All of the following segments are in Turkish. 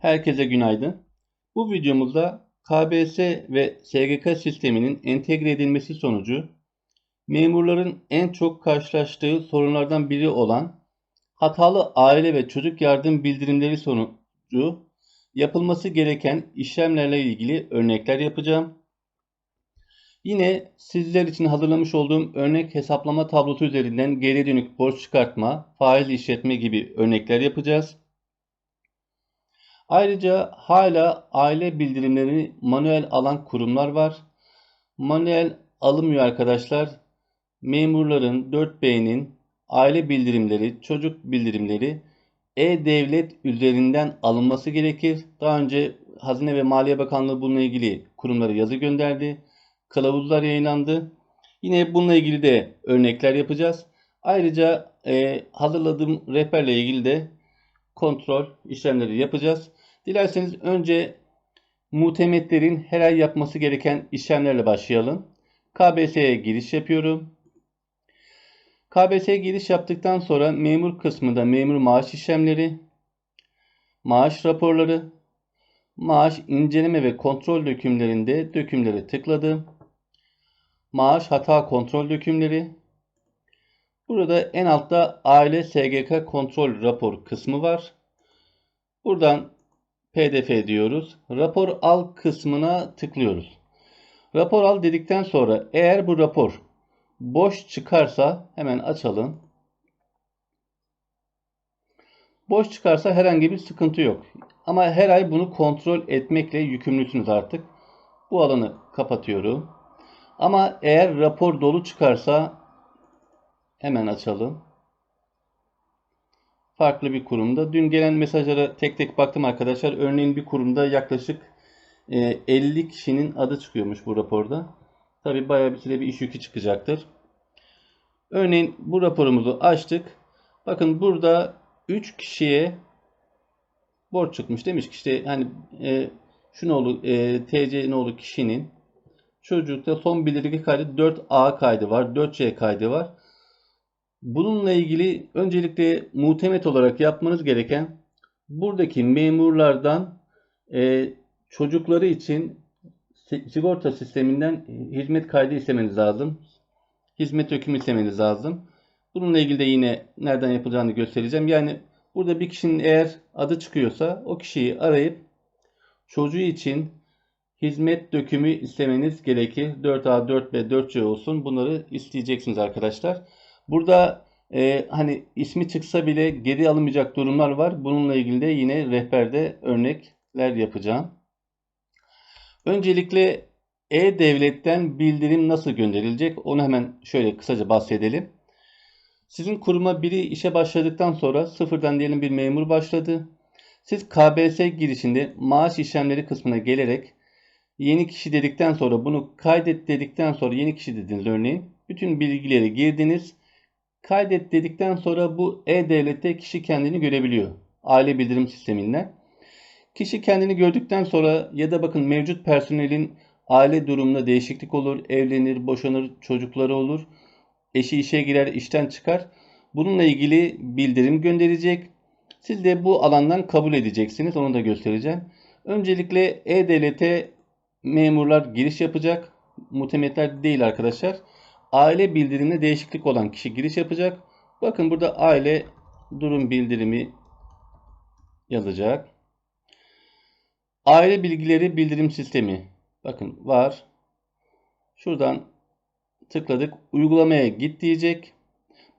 Herkese günaydın. Bu videomuzda KBS ve SGK sisteminin entegre edilmesi sonucu memurların en çok karşılaştığı sorunlardan biri olan hatalı aile ve çocuk yardım bildirimleri sonucu yapılması gereken işlemlerle ilgili örnekler yapacağım. Yine sizler için hazırlamış olduğum örnek hesaplama tablosu üzerinden geri dönük borç çıkartma, faiz işletme gibi örnekler yapacağız. Ayrıca hala aile bildirimlerini manuel alan kurumlar var. Manuel alınmıyor arkadaşlar. Memurların 4B'nin aile bildirimleri, çocuk bildirimleri e-devlet üzerinden alınması gerekir. Daha önce Hazine ve Maliye Bakanlığı bununla ilgili kurumlara yazı gönderdi. Kılavuzlar yayınlandı. Yine bununla ilgili de örnekler yapacağız. Ayrıca e, hazırladığım rehberle ilgili de kontrol işlemleri yapacağız. Dilerseniz önce muhtemetlerin her ay yapması gereken işlemlerle başlayalım. KBS'ye giriş yapıyorum. KBS'ye giriş yaptıktan sonra memur kısmında memur maaş işlemleri, maaş raporları, maaş inceleme ve kontrol dökümlerinde dökümleri tıkladım. Maaş hata kontrol dökümleri. Burada en altta aile SGK kontrol rapor kısmı var. Buradan PDF diyoruz. Rapor al kısmına tıklıyoruz. Rapor al dedikten sonra eğer bu rapor boş çıkarsa hemen açalım. Boş çıkarsa herhangi bir sıkıntı yok. Ama her ay bunu kontrol etmekle yükümlüsünüz artık. Bu alanı kapatıyorum. Ama eğer rapor dolu çıkarsa hemen açalım farklı bir kurumda. Dün gelen mesajlara tek tek baktım arkadaşlar. Örneğin bir kurumda yaklaşık 50 e, kişinin adı çıkıyormuş bu raporda. Tabi bayağı bir süre bir iş yükü çıkacaktır. Örneğin bu raporumuzu açtık. Bakın burada 3 kişiye borç çıkmış. Demiş ki işte hani e, şu nolu e, TC nolu kişinin çocukta son bildirge kaydı 4A kaydı var. 4C kaydı var. Bununla ilgili öncelikle muhtemet olarak yapmanız gereken buradaki memurlardan e, çocukları için sigorta sisteminden hizmet kaydı istemeniz lazım. Hizmet dökümü istemeniz lazım. Bununla ilgili de yine nereden yapılacağını göstereceğim. Yani burada bir kişinin eğer adı çıkıyorsa o kişiyi arayıp çocuğu için hizmet dökümü istemeniz gerekir. 4A, 4B, 4C olsun. Bunları isteyeceksiniz arkadaşlar. Burada e, hani ismi çıksa bile geri alınmayacak durumlar var. Bununla ilgili de yine rehberde örnekler yapacağım. Öncelikle E-Devlet'ten bildirim nasıl gönderilecek? Onu hemen şöyle kısaca bahsedelim. Sizin kuruma biri işe başladıktan sonra sıfırdan diyelim bir memur başladı. Siz KBS girişinde maaş işlemleri kısmına gelerek yeni kişi dedikten sonra bunu kaydet dedikten sonra yeni kişi dediniz örneğin. Bütün bilgileri girdiniz Kaydet dedikten sonra bu e-devlette kişi kendini görebiliyor. Aile bildirim sisteminden. Kişi kendini gördükten sonra ya da bakın mevcut personelin aile durumunda değişiklik olur, evlenir, boşanır, çocukları olur. Eşi işe girer, işten çıkar. Bununla ilgili bildirim gönderecek. Siz de bu alandan kabul edeceksiniz. Onu da göstereceğim. Öncelikle E-Devlet'e memurlar giriş yapacak. Muhtemetler değil arkadaşlar aile bildiriminde değişiklik olan kişi giriş yapacak. Bakın burada aile durum bildirimi yazacak. Aile bilgileri bildirim sistemi. Bakın var. Şuradan tıkladık. Uygulamaya git diyecek.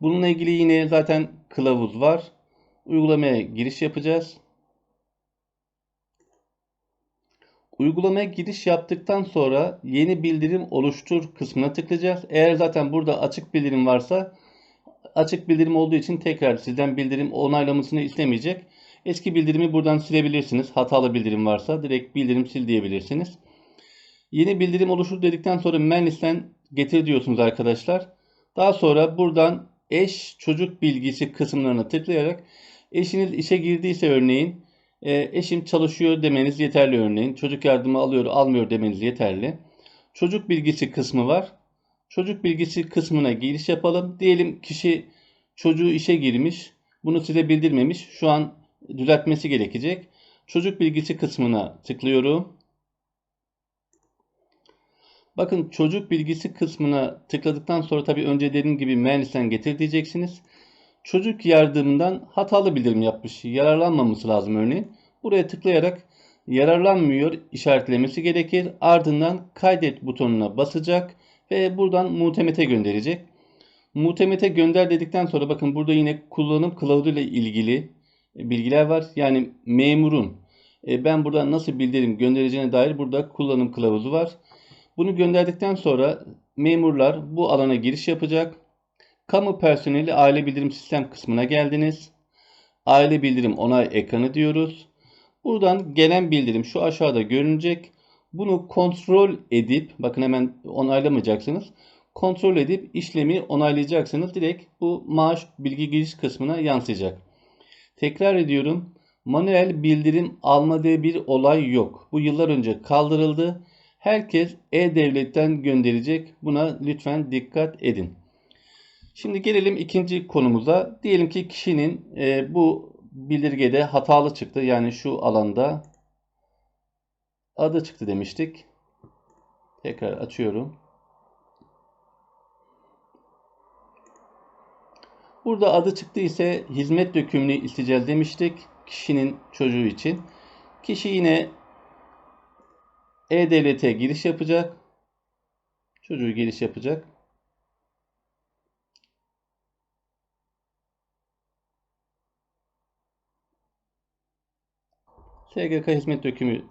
Bununla ilgili yine zaten kılavuz var. Uygulamaya giriş yapacağız. Uygulamaya giriş yaptıktan sonra yeni bildirim oluştur kısmına tıklayacağız. Eğer zaten burada açık bildirim varsa açık bildirim olduğu için tekrar sizden bildirim onaylamasını istemeyecek. Eski bildirimi buradan silebilirsiniz. Hatalı bildirim varsa direkt bildirim sil diyebilirsiniz. Yeni bildirim oluştur dedikten sonra menlisten getir diyorsunuz arkadaşlar. Daha sonra buradan eş çocuk bilgisi kısımlarına tıklayarak eşiniz işe girdiyse örneğin e, eşim çalışıyor demeniz yeterli örneğin. Çocuk yardımı alıyor almıyor demeniz yeterli. Çocuk bilgisi kısmı var. Çocuk bilgisi kısmına giriş yapalım. Diyelim kişi çocuğu işe girmiş. Bunu size bildirmemiş. Şu an düzeltmesi gerekecek. çocuk bilgisi kısmına tıklıyorum. Bakın çocuk bilgisi kısmına tıkladıktan sonra tabii önce dediğim gibi mühendisten getir diyeceksiniz. Çocuk yardımından hatalı bildirim yapmış. Yararlanmaması lazım örneğin. Buraya tıklayarak yararlanmıyor işaretlemesi gerekir. Ardından kaydet butonuna basacak ve buradan muhtemete gönderecek. Muhtemete gönder dedikten sonra bakın burada yine kullanım kılavuzu ile ilgili bilgiler var. Yani memurun e, ben burada nasıl bildirim göndereceğine dair burada kullanım kılavuzu var. Bunu gönderdikten sonra memurlar bu alana giriş yapacak. Kamu personeli aile bildirim sistem kısmına geldiniz. Aile bildirim onay ekranı diyoruz. Buradan gelen bildirim şu aşağıda görünecek. Bunu kontrol edip bakın hemen onaylamayacaksınız. Kontrol edip işlemi onaylayacaksınız. Direkt bu maaş bilgi giriş kısmına yansıyacak. Tekrar ediyorum. Manuel bildirim alma diye bir olay yok. Bu yıllar önce kaldırıldı. Herkes e-devletten gönderecek. Buna lütfen dikkat edin. Şimdi gelelim ikinci konumuza. Diyelim ki kişinin e, bu bildirgede hatalı çıktı. Yani şu alanda adı çıktı demiştik. Tekrar açıyorum. Burada adı çıktı ise hizmet dökümünü isteyeceğiz demiştik. Kişinin çocuğu için. Kişi yine e-Devlet'e giriş yapacak. Çocuğu giriş yapacak. SGK hizmet dökümü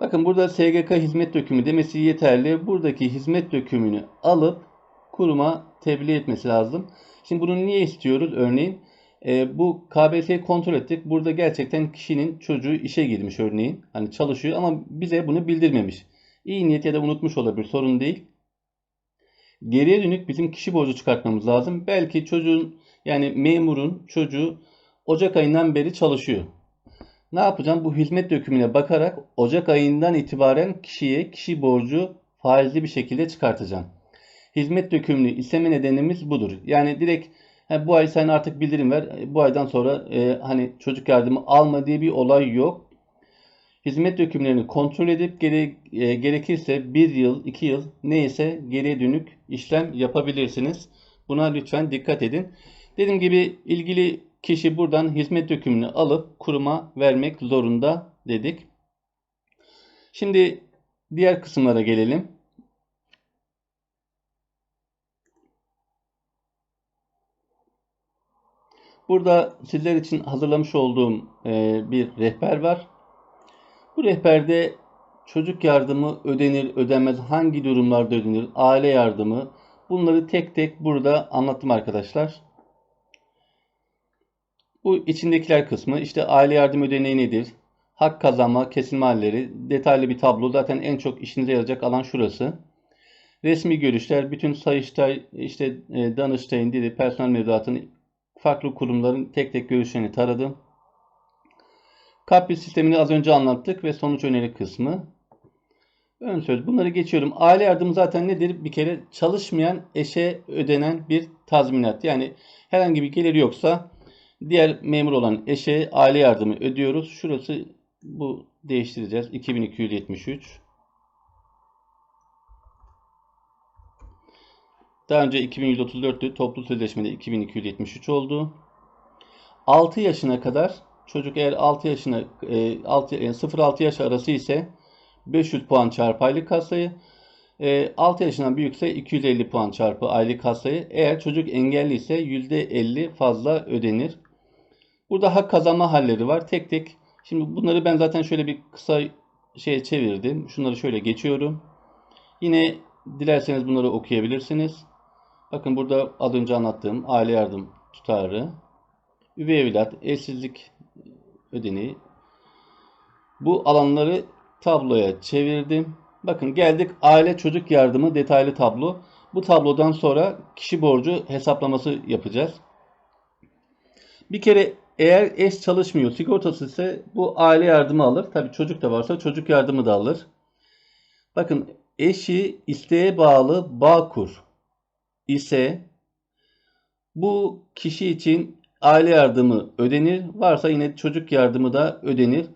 Bakın burada SGK hizmet dökümü demesi yeterli. Buradaki hizmet dökümünü alıp kuruma tebliğ etmesi lazım. Şimdi bunu niye istiyoruz? Örneğin e, bu KBS'yi kontrol ettik. Burada gerçekten kişinin çocuğu işe girmiş örneğin. Hani çalışıyor ama bize bunu bildirmemiş. İyi niyet ya da unutmuş olabilir. Sorun değil. Geriye dönük bizim kişi borcu çıkartmamız lazım. Belki çocuğun yani memurun çocuğu Ocak ayından beri çalışıyor. Ne yapacağım? Bu hizmet dökümüne bakarak Ocak ayından itibaren kişiye kişi borcu faizli bir şekilde çıkartacağım. Hizmet dökümünü isteme nedenimiz budur. Yani direkt He, bu ay sen artık bildirim ver. Bu aydan sonra e, hani çocuk yardımı alma diye bir olay yok. Hizmet dökümlerini kontrol edip gere, e, gerekirse bir yıl, iki yıl neyse geriye dönük işlem yapabilirsiniz. Buna lütfen dikkat edin. Dediğim gibi ilgili kişi buradan hizmet dökümünü alıp kuruma vermek zorunda dedik. Şimdi diğer kısımlara gelelim. Burada sizler için hazırlamış olduğum e, bir rehber var. Bu rehberde çocuk yardımı ödenir, ödenmez, hangi durumlarda ödenir, aile yardımı bunları tek tek burada anlattım arkadaşlar. Bu içindekiler kısmı işte aile yardım ödeneği nedir? Hak kazanma, kesilme halleri, detaylı bir tablo. Zaten en çok işinize yarayacak alan şurası. Resmi görüşler, bütün Sayıştay, işte e, Danıştay'ın dedi, personel mevduatını farklı kurumların tek tek görüşlerini taradım. Kapri sistemini az önce anlattık ve sonuç öneri kısmı. Ön söz. Bunları geçiyorum. Aile yardımı zaten nedir? Bir kere çalışmayan eşe ödenen bir tazminat. Yani herhangi bir gelir yoksa diğer memur olan eşe aile yardımı ödüyoruz. Şurası bu değiştireceğiz. 2273. Daha önce 2134'tü. Toplu sözleşmede 2273 oldu. 6 yaşına kadar çocuk eğer 6 yaşına 6 0-6 yaş arası ise 500 puan çarpı aylık kasayı 6 yaşından büyükse 250 puan çarpı aylık kasayı eğer çocuk engelli ise %50 fazla ödenir. Burada hak kazanma halleri var. Tek tek şimdi bunları ben zaten şöyle bir kısa şeye çevirdim. Şunları şöyle geçiyorum. Yine dilerseniz bunları okuyabilirsiniz. Bakın burada az önce anlattığım aile yardım tutarı, üvey evlat, eşsizlik ödeneği. Bu alanları tabloya çevirdim. Bakın geldik aile çocuk yardımı detaylı tablo. Bu tablodan sonra kişi borcu hesaplaması yapacağız. Bir kere eğer eş çalışmıyor sigortası ise bu aile yardımı alır. Tabi çocuk da varsa çocuk yardımı da alır. Bakın eşi isteğe bağlı bağ kur ise bu kişi için aile yardımı ödenir. Varsa yine çocuk yardımı da ödenir.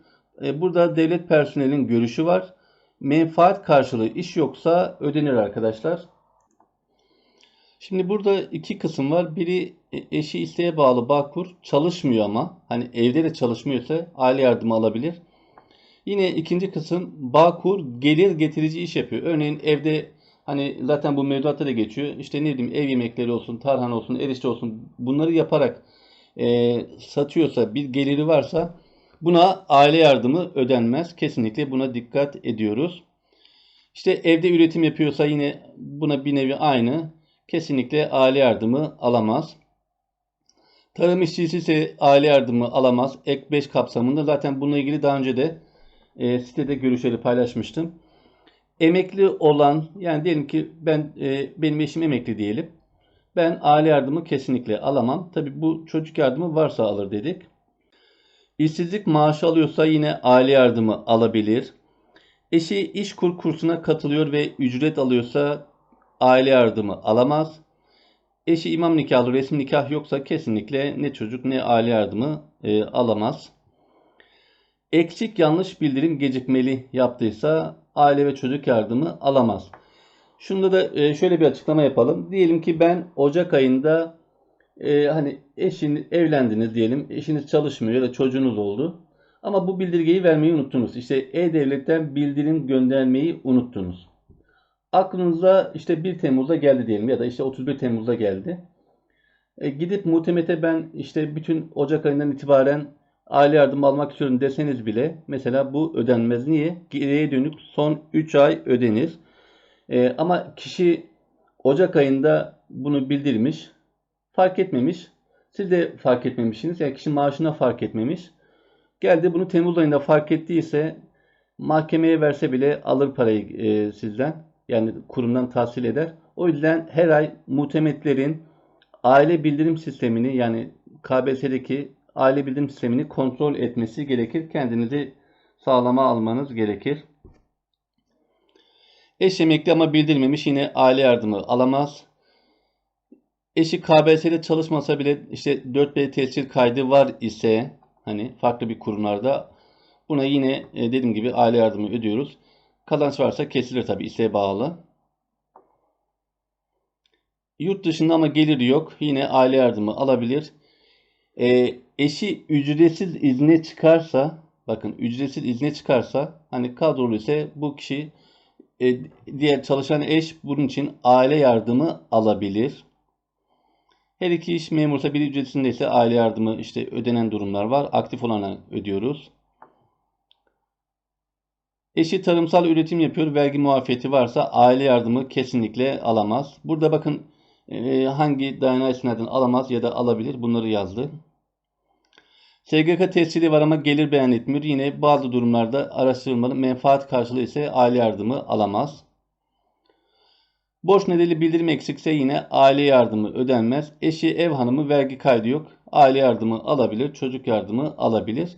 E, burada devlet personelinin görüşü var. Menfaat karşılığı iş yoksa ödenir arkadaşlar. Şimdi burada iki kısım var. Biri e, eşi isteğe bağlı Bağkur çalışmıyor ama hani evde de çalışmıyorsa aile yardımı alabilir. Yine ikinci kısım Bağkur gelir getirici iş yapıyor. Örneğin evde hani zaten bu mevduatta da geçiyor. İşte ne bileyim ev yemekleri olsun, tarhana olsun, erişte olsun bunları yaparak e, satıyorsa bir geliri varsa buna aile yardımı ödenmez. Kesinlikle buna dikkat ediyoruz. İşte evde üretim yapıyorsa yine buna bir nevi aynı. Kesinlikle aile yardımı alamaz. Tarım işçisi ise aile yardımı alamaz. Ek 5 kapsamında zaten bununla ilgili daha önce de e, sitede görüşleri paylaşmıştım. Emekli olan yani diyelim ki ben e, benim eşim emekli diyelim. Ben aile yardımı kesinlikle alamam. Tabi bu çocuk yardımı varsa alır dedik. İşsizlik maaşı alıyorsa yine aile yardımı alabilir. Eşi iş kur kursuna katılıyor ve ücret alıyorsa aile yardımı alamaz. Eşi imam nikahlı resmi nikah yoksa kesinlikle ne çocuk ne aile yardımı e, alamaz. Eksik yanlış bildirim gecikmeli yaptıysa aile ve çocuk yardımı alamaz. Şunda da e, şöyle bir açıklama yapalım. Diyelim ki ben Ocak ayında e, hani eşiniz evlendiniz diyelim. Eşiniz çalışmıyor ya da çocuğunuz oldu. Ama bu bildirgeyi vermeyi unuttunuz. İşte E-Devlet'ten bildirim göndermeyi unuttunuz. Aklınıza işte 1 Temmuz'da geldi diyelim ya da işte 31 Temmuz'da geldi. E, gidip muhtemete ben işte bütün Ocak ayından itibaren aile yardımı almak istiyorum deseniz bile mesela bu ödenmez. Niye? Geriye dönük son 3 ay ödenir. E, ama kişi Ocak ayında bunu bildirmiş, fark etmemiş. Siz de fark etmemişsiniz. Yani kişi maaşına fark etmemiş. Geldi bunu Temmuz ayında fark ettiyse mahkemeye verse bile alır parayı e, sizden. Yani kurumdan tahsil eder. O yüzden her ay muhtemetlerin aile bildirim sistemini yani KBS'deki aile bildirim sistemini kontrol etmesi gerekir. Kendinizi sağlama almanız gerekir. Eş emekli ama bildirmemiş yine aile yardımı alamaz. Eşi KBS'de çalışmasa bile işte 4B tescil kaydı var ise hani farklı bir kurumlarda buna yine e, dediğim gibi aile yardımı ödüyoruz. Kazanç varsa kesilir tabi isteğe bağlı. Yurt dışında ama geliri yok. Yine aile yardımı alabilir. E, eşi ücretsiz izne çıkarsa bakın ücretsiz izne çıkarsa hani kadrolu ise bu kişi e, diğer çalışan eş bunun için aile yardımı alabilir. Her iki iş memursa biri ücretsizindeyse aile yardımı işte ödenen durumlar var. Aktif olana ödüyoruz. Eşi tarımsal üretim yapıyor. Vergi muafiyeti varsa aile yardımı kesinlikle alamaz. Burada bakın e, hangi dayanağı istinaden alamaz ya da alabilir bunları yazdı. SGK tescili var ama gelir beyan etmiyor. Yine bazı durumlarda araştırılmalı menfaat karşılığı ise aile yardımı alamaz. Borç nedeni bildirim eksikse yine aile yardımı ödenmez. Eşi ev hanımı vergi kaydı yok. Aile yardımı alabilir, çocuk yardımı alabilir.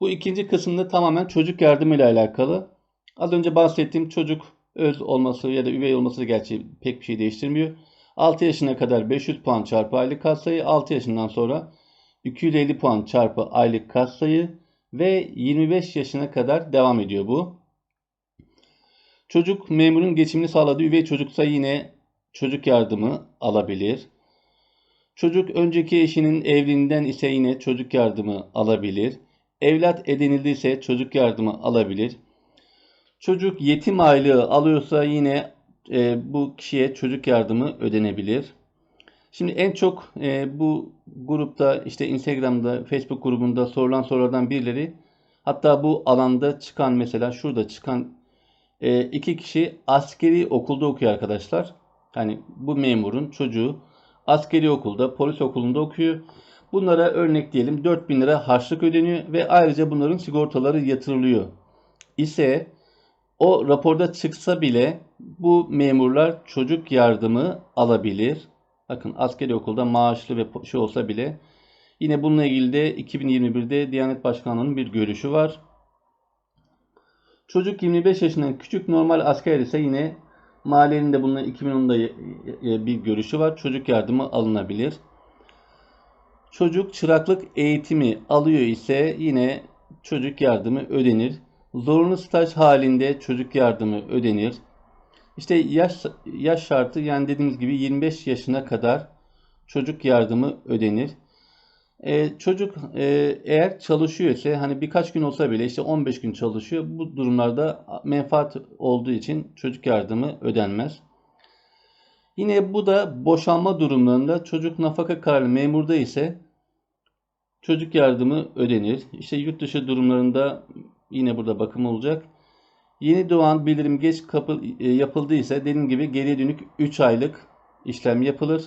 Bu ikinci kısımda tamamen çocuk yardımı ile alakalı. Az önce bahsettiğim çocuk öz olması ya da üvey olması gerçi pek bir şey değiştirmiyor. 6 yaşına kadar 500 puan çarpı aylık katsayı, 6 yaşından sonra 250 puan çarpı aylık katsayı ve 25 yaşına kadar devam ediyor bu. Çocuk memurun geçimini sağladığı üvey çocuksa yine çocuk yardımı alabilir. Çocuk önceki eşinin evliliğinden ise yine çocuk yardımı alabilir. Evlat edinildiyse çocuk yardımı alabilir. Çocuk yetim aylığı alıyorsa yine e, bu kişiye çocuk yardımı ödenebilir. Şimdi en çok e, bu grupta işte Instagram'da, Facebook grubunda sorulan sorulardan birileri hatta bu alanda çıkan mesela şurada çıkan e, iki kişi askeri okulda okuyor arkadaşlar. Yani bu memurun çocuğu askeri okulda, polis okulunda okuyor. Bunlara örnek diyelim 4000 lira harçlık ödeniyor ve ayrıca bunların sigortaları yatırılıyor. İse o raporda çıksa bile bu memurlar çocuk yardımı alabilir. Bakın askeri okulda maaşlı ve şey olsa bile yine bununla ilgili de 2021'de Diyanet Başkanlığı'nın bir görüşü var. Çocuk 25 yaşından küçük normal asker ise yine maliyenin de bununla 2010'da bir görüşü var. Çocuk yardımı alınabilir. Çocuk çıraklık eğitimi alıyor ise yine çocuk yardımı ödenir. Zorunlu staj halinde çocuk yardımı ödenir. İşte yaş, yaş şartı yani dediğimiz gibi 25 yaşına kadar çocuk yardımı ödenir. Ee, çocuk e, eğer çalışıyor ise hani birkaç gün olsa bile işte 15 gün çalışıyor. Bu durumlarda menfaat olduğu için çocuk yardımı ödenmez. Yine bu da boşanma durumlarında çocuk nafaka kararı memurda ise çocuk yardımı ödenir. İşte yurt dışı durumlarında yine burada bakım olacak. Yeni doğan bildirim geç kapı, e, yapıldıysa dediğim gibi geriye dönük 3 aylık işlem yapılır.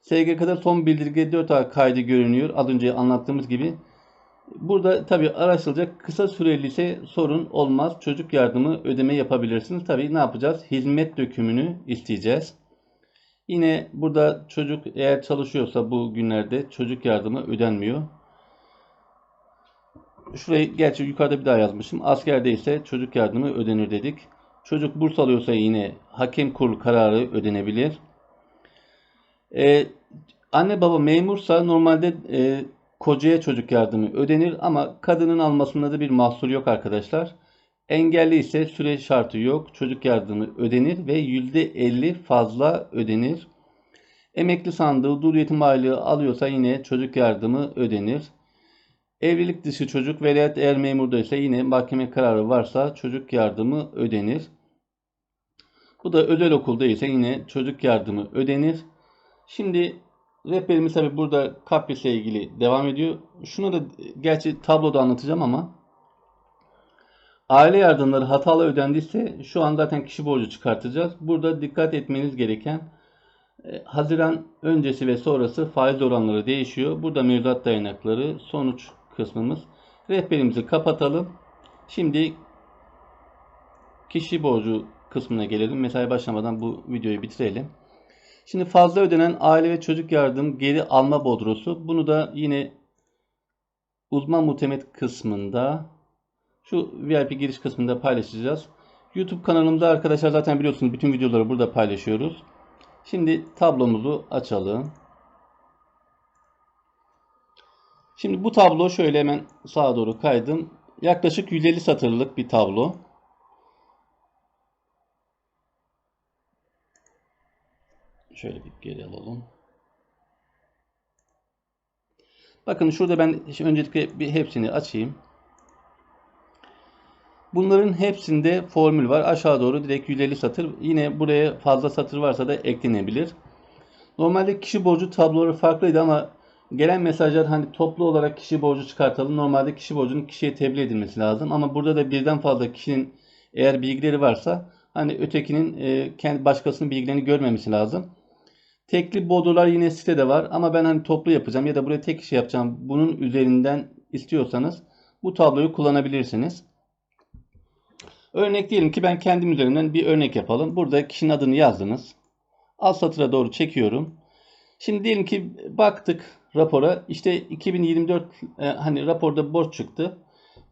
SGK'da son bildirge 4 ay kaydı görünüyor. Az önce anlattığımız gibi. Burada tabi araştırılacak kısa süreli ise sorun olmaz. Çocuk yardımı ödeme yapabilirsiniz. Tabi ne yapacağız? Hizmet dökümünü isteyeceğiz. Yine burada çocuk eğer çalışıyorsa bu günlerde çocuk yardımı ödenmiyor. Şurayı gerçi yukarıda bir daha yazmışım. Askerde ise çocuk yardımı ödenir dedik. Çocuk burs alıyorsa yine hakem kurulu kararı ödenebilir. Ee, anne baba memursa normalde e, kocaya çocuk yardımı ödenir ama kadının almasında da bir mahsur yok arkadaşlar. Engelli ise süre şartı yok. Çocuk yardımı ödenir ve %50 fazla ödenir. Emekli sandığı dur yetim aylığı alıyorsa yine çocuk yardımı ödenir. Evlilik dışı çocuk velayet eğer memurda ise yine mahkeme kararı varsa çocuk yardımı ödenir. Bu da özel okulda ise yine çocuk yardımı ödenir. Şimdi rehberimiz tabi burada kapris ile ilgili devam ediyor. Şunu da gerçi tabloda anlatacağım ama aile yardımları hatalı ödendiyse şu an zaten kişi borcu çıkartacağız. Burada dikkat etmeniz gereken e, Haziran öncesi ve sonrası faiz oranları değişiyor. Burada mevduat dayanakları sonuç kısmımız. Rehberimizi kapatalım. Şimdi kişi borcu kısmına gelelim. Mesai başlamadan bu videoyu bitirelim. Şimdi fazla ödenen aile ve çocuk yardım geri alma bodrosu. Bunu da yine uzman muhtemet kısmında şu VIP giriş kısmında paylaşacağız. YouTube kanalımda arkadaşlar zaten biliyorsunuz bütün videoları burada paylaşıyoruz. Şimdi tablomuzu açalım. Şimdi bu tablo şöyle hemen sağa doğru kaydım. Yaklaşık 150 satırlık bir tablo. Şöyle bir geri alalım. Bakın şurada ben öncelikle bir hepsini açayım. Bunların hepsinde formül var. Aşağı doğru direkt 150 satır. Yine buraya fazla satır varsa da eklenebilir. Normalde kişi borcu tabloları farklıydı ama gelen mesajlar hani toplu olarak kişi borcu çıkartalım. Normalde kişi borcunun kişiye tebliğ edilmesi lazım. Ama burada da birden fazla kişinin eğer bilgileri varsa hani ötekinin e, kendi başkasının bilgilerini görmemesi lazım. Tekli bodolar yine sitede var ama ben hani toplu yapacağım ya da buraya tek kişi yapacağım. Bunun üzerinden istiyorsanız bu tabloyu kullanabilirsiniz. Örnek diyelim ki ben kendim üzerinden bir örnek yapalım. Burada kişinin adını yazdınız. Alt satıra doğru çekiyorum. Şimdi diyelim ki baktık rapora. İşte 2024 e, hani raporda borç çıktı.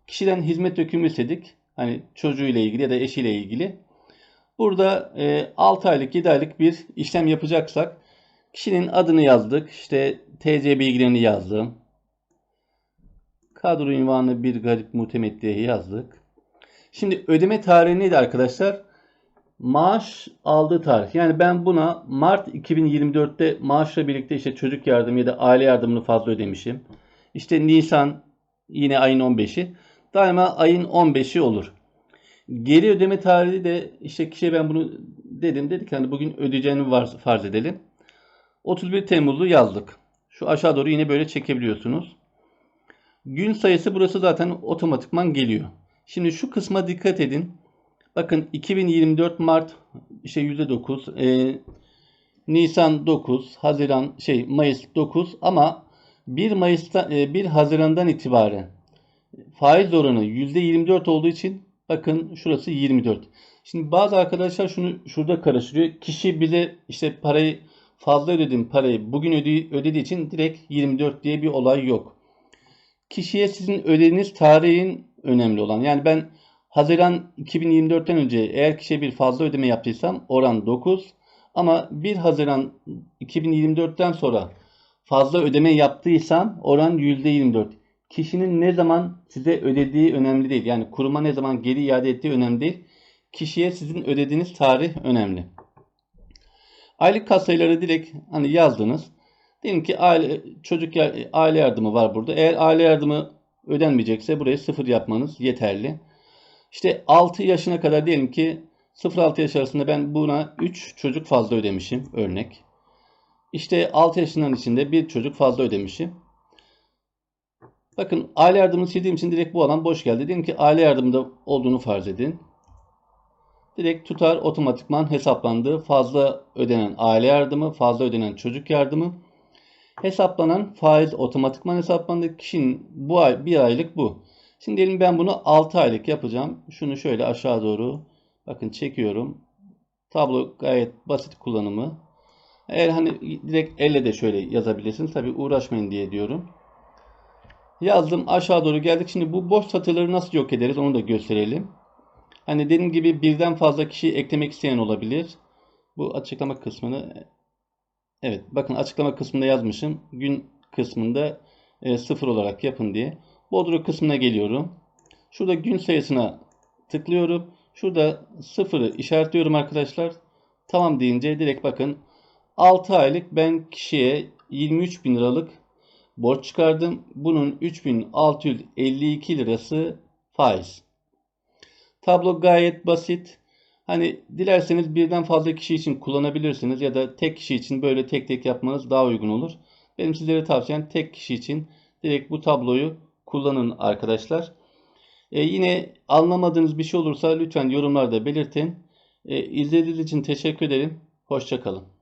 Kişiden hizmet dökümü istedik. Hani çocuğuyla ilgili ya da eşiyle ilgili. Burada e, 6 aylık 7 aylık bir işlem yapacaksak kişinin adını yazdık. İşte TC bilgilerini yazdım. Kadro ünvanı bir garip muhtemetliğe yazdık. Şimdi ödeme tarihi neydi arkadaşlar? Maaş aldığı tarih. Yani ben buna Mart 2024'te maaşla birlikte işte çocuk yardımı ya da aile yardımını fazla ödemişim. İşte Nisan yine ayın 15'i. Daima ayın 15'i olur. Geri ödeme tarihi de işte kişiye ben bunu dedim. Dedik hani bugün ödeyeceğini farz edelim. 31 Temmuz'u yazdık. Şu aşağı doğru yine böyle çekebiliyorsunuz. Gün sayısı burası zaten otomatikman geliyor. Şimdi şu kısma dikkat edin. Bakın 2024 Mart işte %9, e, Nisan 9, Haziran şey Mayıs 9 ama 1 Mayıs'ta e, 1 Haziran'dan itibaren faiz oranı %24 olduğu için bakın şurası 24. Şimdi bazı arkadaşlar şunu şurada karıştırıyor. Kişi bize işte parayı fazla ödedim parayı bugün öde, ödediği için direkt 24 diye bir olay yok. Kişiye sizin ödediğiniz tarihin önemli olan. Yani ben Haziran 2024'ten önce eğer kişiye bir fazla ödeme yaptıysam oran 9. Ama 1 Haziran 2024'ten sonra fazla ödeme yaptıysam oran %24. Kişinin ne zaman size ödediği önemli değil. Yani kuruma ne zaman geri iade ettiği önemli değil. Kişiye sizin ödediğiniz tarih önemli. Aylık katsayıları direkt hani yazdınız. Diyelim ki aile, çocuk aile yardımı var burada. Eğer aile yardımı ödenmeyecekse buraya sıfır yapmanız yeterli. İşte 6 yaşına kadar diyelim ki 0-6 yaş arasında ben buna 3 çocuk fazla ödemişim örnek. İşte 6 yaşından içinde bir çocuk fazla ödemişim. Bakın aile yardımını sildiğim için direkt bu alan boş geldi. Diyelim ki aile yardımında olduğunu farz edin. Direkt tutar otomatikman hesaplandı. Fazla ödenen aile yardımı, fazla ödenen çocuk yardımı. Hesaplanan faiz otomatikman hesaplandı. Kişinin bu ay bir aylık bu. Şimdi diyelim ben bunu 6 aylık yapacağım. Şunu şöyle aşağı doğru bakın çekiyorum. Tablo gayet basit kullanımı. Eğer hani direkt elle de şöyle yazabilirsiniz. Tabi uğraşmayın diye diyorum. Yazdım aşağı doğru geldik. Şimdi bu boş satırları nasıl yok ederiz onu da gösterelim. Hani dediğim gibi birden fazla kişi eklemek isteyen olabilir. Bu açıklama kısmını evet bakın açıklama kısmında yazmışım. Gün kısmında e, sıfır olarak yapın diye. Bodro kısmına geliyorum. Şurada gün sayısına tıklıyorum. Şurada sıfırı işaretliyorum arkadaşlar. Tamam deyince direkt bakın 6 aylık ben kişiye 23 bin liralık borç çıkardım. Bunun 3652 lirası faiz. Tablo gayet basit. Hani dilerseniz birden fazla kişi için kullanabilirsiniz ya da tek kişi için böyle tek tek yapmanız daha uygun olur. Benim sizlere tavsiyem tek kişi için direkt bu tabloyu kullanın arkadaşlar. Ee, yine anlamadığınız bir şey olursa lütfen yorumlarda belirtin. Ee, izlediğiniz için teşekkür ederim. Hoşçakalın.